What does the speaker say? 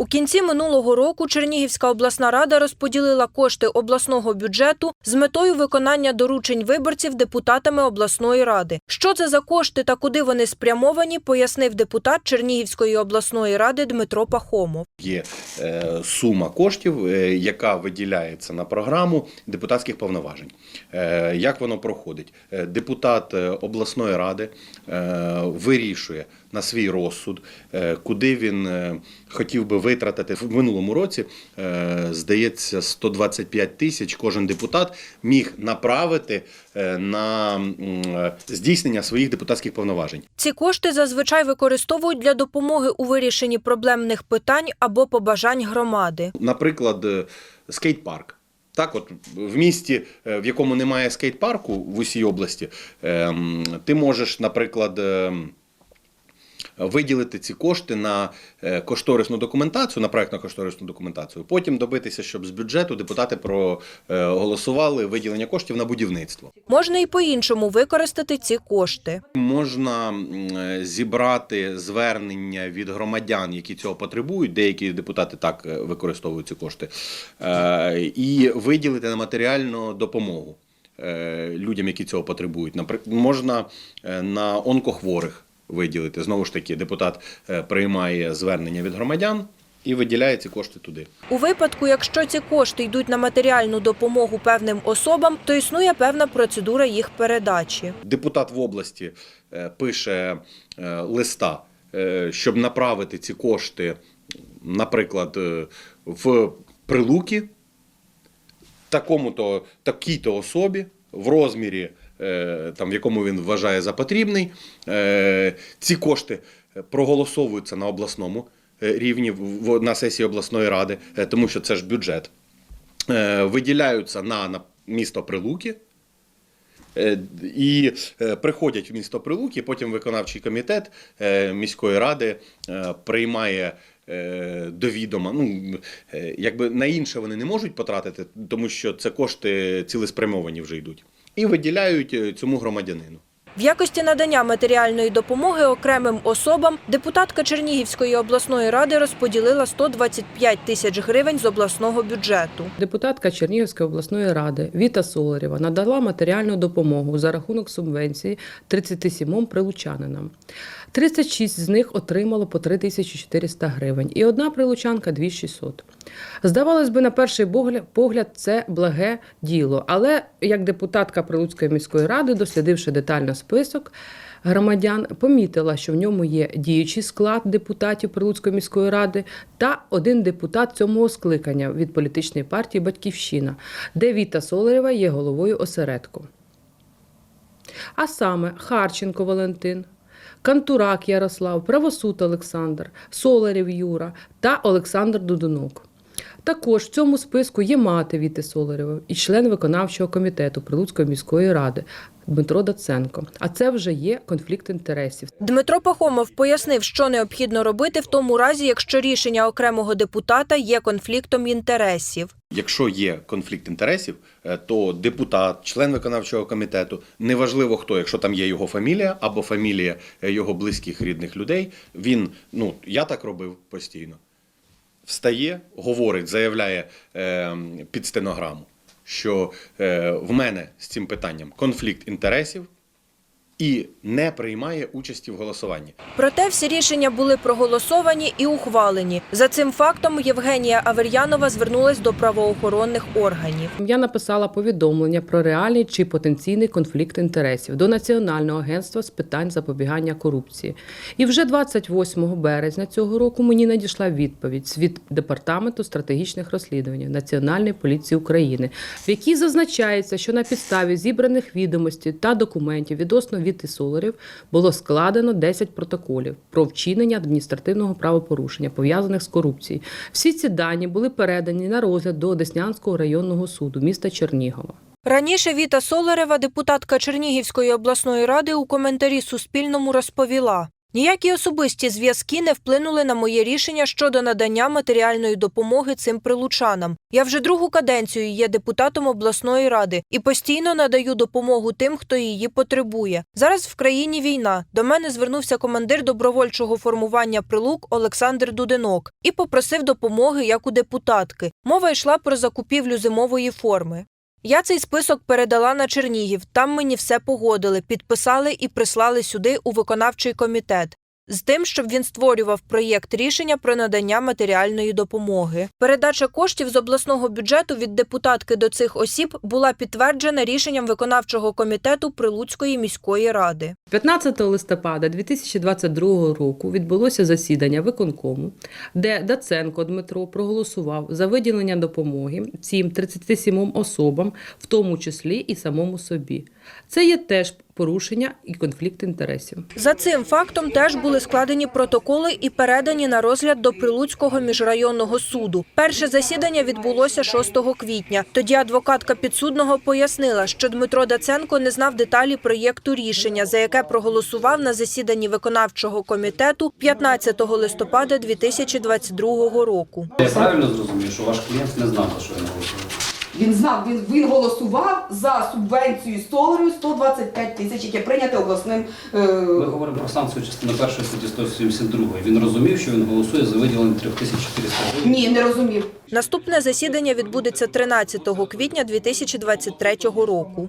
У кінці минулого року Чернігівська обласна рада розподілила кошти обласного бюджету з метою виконання доручень виборців депутатами обласної ради. Що це за кошти та куди вони спрямовані, пояснив депутат Чернігівської обласної ради Дмитро Пахомов. Є е, сума коштів, е, яка виділяється на програму депутатських повноважень. Е, Як воно проходить? Депутат обласної ради вирішує на свій розсуд, куди він хотів би витратити в минулому році. е, Здається, 125 тисяч кожен депутат міг направити е, на е, здійснення своїх депутатських повноважень. Ці кошти зазвичай використовують для допомоги у вирішенні проблемних питань або побажань громади. Наприклад, скейт-парк. Так, от в місті, в якому немає скейт-парку в усій області, ем, ти можеш, наприклад, ем, виділити ці кошти на е, кошторисну документацію, на проектно-кошторисну документацію. Потім добитися, щоб з бюджету депутати проголосували виділення коштів на будівництво. Можна і по-іншому використати ці кошти. Можна е, зібрати звернення від громадян, які цього потребують. Деякі депутати так е, використовують ці кошти, е, і виділити на матеріальну допомогу е, людям, які цього потребують. Наприклад, можна е, на онкохворих виділити. Знову ж таки, депутат е, приймає звернення від громадян і виділяє ці кошти туди. У випадку, якщо ці кошти йдуть на матеріальну допомогу певним особам, то існує певна процедура їх передачі. депутат в області е, пише е, листа, щоб направити ці кошти, наприклад, в прилуки такому-то, такій-то особі в розмірі, там, в якому він вважає за потрібний. Е, Ці кошти проголосовуються на обласному е, рівні на сесії обласної ради, е, тому що це ж бюджет. Е, Виділяються на, місто Прилуки. Е, І е, приходять в місто Прилуки, потім виконавчий комітет е, міської ради е, приймає е, до відома. Ну, е, якби на інше вони не можуть потратити, тому що це кошти цілеспрямовані вже йдуть. І виділяють е, цьому громадянину. В якості надання матеріальної допомоги окремим особам депутатка Чернігівської обласної ради розподілила 125 тисяч гривень з обласного бюджету. Депутатка Чернігівської обласної ради Віта Соларєва надала матеріальну допомогу за рахунок субвенції 37 прилучанинам. 36 з них отримало по 3400 гривень і одна прилучанка 2600. Здавалось би, на перший погляд- це благе діло, але як депутатка Прилуцької міської ради, дослідивши детально список, Громадян помітила, що в ньому є діючий склад депутатів Прилуцької міської ради та один депутат цього скликання від політичної партії Батьківщина, де Віта Соларєва є головою осередку. А саме Харченко Валентин, Кантурак Ярослав, Правосуд Олександр, Соларів Юра та Олександр Дудунок. Також в цьому списку є мати Віти Соларєва і член виконавчого комітету Прилуцької міської ради Дмитро Даценко. А це вже є конфлікт інтересів. Дмитро Пахомов пояснив, що необхідно робити в тому разі, якщо рішення окремого депутата є конфліктом інтересів. Якщо є конфлікт інтересів, е, то депутат, член виконавчого комітету, неважливо хто, якщо там є його фамілія або фамілія е, його близьких рідних людей, він, ну я так робив постійно. Встає, говорить, заявляє е, під стенограму, що е, в мене з цим питанням конфлікт інтересів і не приймає участі в голосуванні. Проте всі рішення були проголосовані і ухвалені. За цим фактом Євгенія Авер'янова звернулась до правоохоронних органів. Я написала повідомлення про реальний чи потенційний конфлікт інтересів до Національного агентства з питань запобігання корупції. І вже 28 березня цього року мені надійшла відповідь від департаменту стратегічних розслідувань Національної поліції України, в якій зазначається, що на підставі зібраних відомостей та документів відносно Віти Соларів було складено 10 протоколів про вчинення адміністративного правопорушення, пов'язаних з корупцією. Всі ці дані були передані на розгляд до Деснянського районного суду міста Чернігова. Раніше Віта Соларева, депутатка Чернігівської обласної ради, у коментарі Суспільному розповіла. Ніякі особисті зв'язки не вплинули на моє рішення щодо надання матеріальної допомоги цим прилучанам. Я вже другу каденцію є депутатом обласної ради і постійно надаю допомогу тим, хто її потребує. Зараз в країні війна. До мене звернувся командир добровольчого формування прилук Олександр Дудинок і попросив допомоги як у депутатки. Мова йшла про закупівлю зимової форми. Я цей список передала на Чернігів. Там мені все погодили, підписали і прислали сюди у виконавчий комітет. З тим, щоб він створював проєкт рішення про надання матеріальної допомоги. Передача коштів з обласного бюджету від депутатки до цих осіб була підтверджена рішенням виконавчого комітету Прилуцької міської ради. 15 листопада 2022 року відбулося засідання виконкому, де Даценко Дмитро проголосував за виділення допомоги цим 37 особам, в тому числі і самому собі. Це є теж порушення і конфлікт інтересів. За цим фактом теж були складені протоколи і передані на розгляд до Прилуцького міжрайонного суду. Перше засідання відбулося 6 квітня. Тоді адвокатка підсудного пояснила, що Дмитро Даценко не знав деталі проєкту рішення, за яке проголосував на засіданні виконавчого комітету 15 листопада 2022 року. Я правильно зрозумів, що ваш клієнт не знав, за що він голосує? Він знав, він, він голосував за субвенцію столарю 125 тисяч, яке прийняте обласним. Е, Ми говоримо про санкцію частини першої статті 172. Він розумів, що він голосує за виділення 3400 гривень. ні, не розумів. Наступне засідання відбудеться 13 квітня 2023 року.